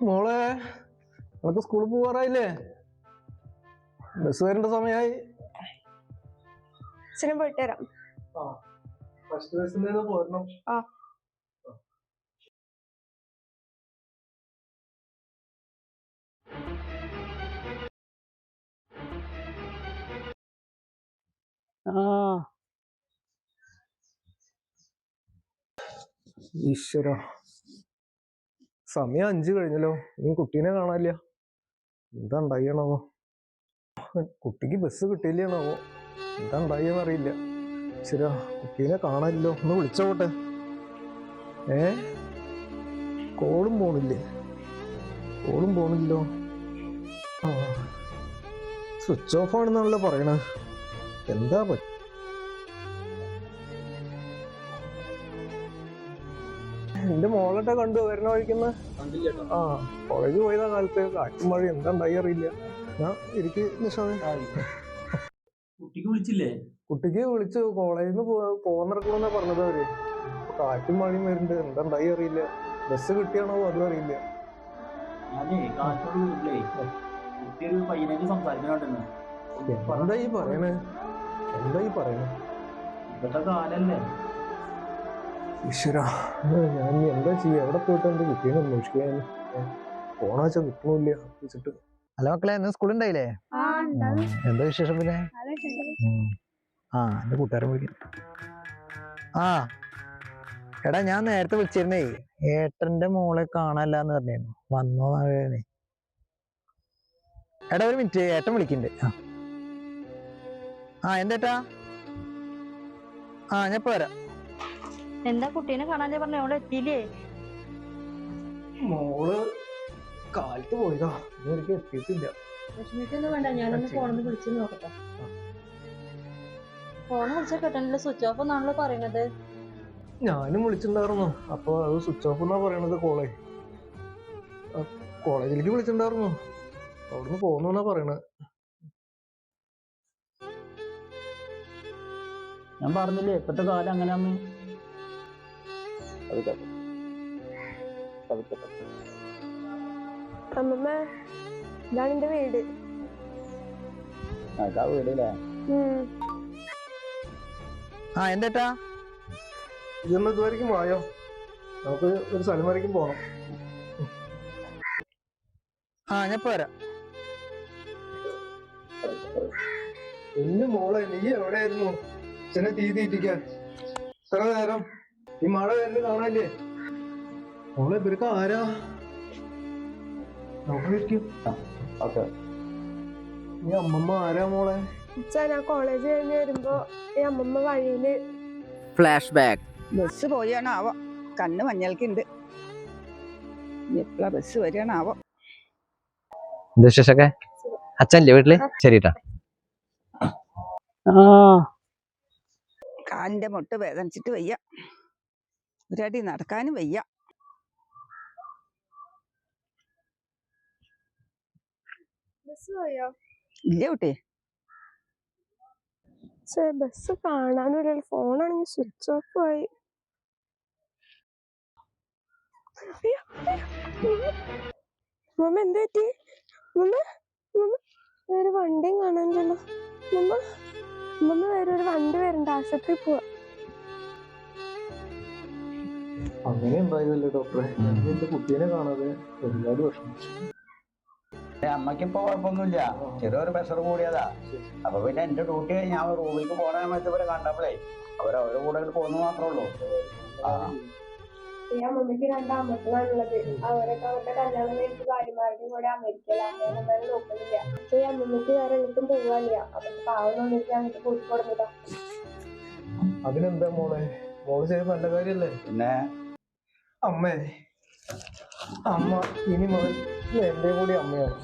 മോളെ നമുക്ക് സ്കൂളിൽ പോകാറായില്ലേ? ബസ് വരേണ്ട സമയമായി അച്ഛനും പോയിട്ട് വരാം. ഫസ്റ്റ് ബസ്സിൽ നിന്ന് പോരണം. ആ. ആ. ഈശ്വര. സമയം അഞ്ചു കഴിഞ്ഞല്ലോ. ഇനി കുട്ടീനെ കാണാനില്ല. എന്താ ഉണ്ടായിണാവോ? കുട്ടിക്ക് ബസ് കിട്ടിയില്ലാണാവോ? എന്താ ഉണ്ടായെന്ന് അറിയില്ല. കുട്ടീനെ കാണാനില്ലോ. ഒന്ന് വിളിച്ചോട്ടെ. ഏ? കോളും പോണില്ലേ? കോളും പോണില്ലോ. സ്വിച്ച് ഓഫ് ആണെന്നാണല്ലോ പറയണത്. എന്താ പറ്റ എന്റെ മോളൊക്കെ കണ്ടു? വരുന്ന വഴിക്കുന്ന? ആ കോളേജ് പോയതാ കാലത്ത്. കാറ്റും മഴ എന്താ ഉണ്ടായി അറിയില്ല. ഞാൻ എനിക്ക് കുട്ടിക്ക് വിളിച്ചില്ലേ? കുട്ടിക്ക് വിളിച്ചു. കോളേജിൽ നിന്ന് പോന്നിറക്കണമെന്നാ പറഞ്ഞത് അവർ. കാറ്റും മഴയും വരുന്നുണ്ട്. എന്താ ഉണ്ടായി അറിയില്ല. ബസ് കിട്ടിയാണോ അതും അറിയില്ല. ഞാനേ വീട്ടിലേ പയ്യനായിട്ട് എന്താ ഈ പറയണേ? എന്താ ഈ പറയണേ? ഇപ്പോഴത്തെ കാലല്ലേ? ഈശ്വര. ഞാൻ എന്താ ചെയ്യാ? എവിടെ പോയിട്ട് എന്റെ കുട്ടീനെ അന്വേഷിക്കാൻ ഫോണാച്ച കിട്ടണില്ല വെച്ചിട്ട്. ഹലോ മക്കളെ ഇന്ന് സ്കൂൾ ഉണ്ടായില്ലേ. എന്താ വിശേഷം പിന്നെ. ആ എന്റെ കൂട്ടുകാരൻ വിളിക്കും ആ എടാ ഞാൻ നേരത്തെ വിളിച്ചിരുന്നേ ഏട്ടന്റെ മോളെ കാണാല്ലെന്ന് പറഞ്ഞിരുന്നു. വന്നോ എന്നറിയാനേ എടാ ഒരു മിനിറ്റ് ഏട്ടൻ വിളിക്കണ്ട്. ആ. ആ എന്തേട്ടാ? ആ ഞാൻ ഇപ്പൊ വരാം. എന്താ കുട്ടീനെ കാണാൻ പറഞ്ഞ? അവൾ എത്തിയില്ലേ മോൾ കാലത്ത് പോയതാ. ഇതുവരെയ്ക്ക് എത്തിയിട്ടില്ല. വിഷമിക്കൊന്നും വേണ്ട ഞാനൊന്ന് ഫോണിൽ വിളിച്ചു നോക്കട്ടെ. ഫോൺ വിളിച്ചാൽ കിട്ടണില്ല സ്വിച്ച് ഓഫ് എന്നാണല്ലോ പറയണത്. ഞാനും വിളിച്ചിട്ടുണ്ടായിരുന്നു. അപ്പൊ അത് സ്വിച്ച് ഓഫ് എന്നാ പറയണത് കോളേ. കോളേജിലേക്ക് വിളിച്ചിട്ടുണ്ടായിരുന്നു. അവിടുന്ന് പോന്നെന്നാ പറയണത് ഞാൻ പറഞ്ഞില്ലേ ഇപ്പത്തെ കാലം അങ്ങനെയാന്ന് അമ്മമ്മ ഇതാണ് എന്റെ വീട്. അതാ വീടല്ലേ. ആ എന്തേട്ടാ ഇതൊന്ന് ഇതുവരെയ്ക്കും വായോ? നമുക്ക് ഒരു സ്ഥലം വരയ്ക്കും പോണം. ആ ഞാൻ പോരാ വരാം. മോളെ നീ എവിടെയായിരുന്നു? ചെന്നെ തീ തീറ്റിക്കാൻ ഇത്ര നേരം ഈ മഴ വരുന്നത് കാണാല്ലേ മോളെ ഇവർക്ക് ആരാ? ഓക്കെ. ഈ അമ്മമ്മ ആരാ മോളെ? ഞാൻ കോളേജ് കഴിഞ്ഞ് വരുമ്പോ ഈ അമ്മമ്മ വഴിയിൽ ഫ്ലാഷ് ബാക്ക് ബസ് പോയാണാവോ? കണ്ണ് മഞ്ഞൾക്കുണ്ട്. എപ്പോഴാ ബസ് വരികയാണാവോ? എന്താ വിശേഷമൊക്കെ? അച്ഛല്ലേ വീട്ടിൽ? ശരിട്ടാ. ആ. കാലിന്റെ മുട്ട് വേദനിച്ചിട്ട് വയ്യ. ഒരടി നടക്കാനും വയ്യ. ഇല്ല കുട്ടി. ബസ് കാണാനില്ല ഫോണാണെങ്കിൽ സ്വിച്ച് ഓഫ് ആയി. മമ്മ എന്താ പറ്റി? മമ്മ മമ്മ വേറെ വണ്ടിയും കാണാനില്ലല്ലോ. മമ്മ മമ്മ വേറെ ഒരു വണ്ടി വരണ്ട ആശുപത്രി പോവാ. അങ്ങനെ ഉണ്ടായതല്ലേ ഡോക്ടറെ എന്റെ കുട്ടീനെ കാണാതെ ഒരുപാട് വിഷമിച്ചു. അമ്മക്കിപ്പോ കുഴപ്പമൊന്നുമില്ല. ചെറിയൊരു പ്രഷർ കൂടിയതാ. അപ്പൊ പിന്നെ എന്റെ ഡ്യൂട്ടി ഞാൻ റൂമിലേക്ക് പോണ സമയത്ത് ഇവരെ കണ്ടപ്പോഴേ അവർ അവരുടെ കൂടെ പോന്നു മാത്രേ മാത്രമേ ഉള്ളൂ. ആ. ഈ അമ്മമ്മക്ക് രണ്ട് അമ്മക്കളാണുള്ളത് അവരൊക്കെ അവരുടെ കല്യാണം കഴിച്ച് ഭാര്യമാരുടെയും കൂടെ അമേരിക്കയിലാണ് അങ്ങനെ നോക്കുന്നില്ല. പക്ഷേ ഈ അമ്മമ്മക്ക് വേറെ എങ്ങോട്ടും പോവാനില്ല. അപ്പൊ അങ്ങോട്ട് കൂട്ടി അതിനെന്താ മോളെ? മോൾ ചെയ്ത് നല്ല കാര്യല്ലേ? പിന്നെ അമ്മേ. അമ്മ ഇനി മുതൽ എന്റെ കൂടി അമ്മയാണ്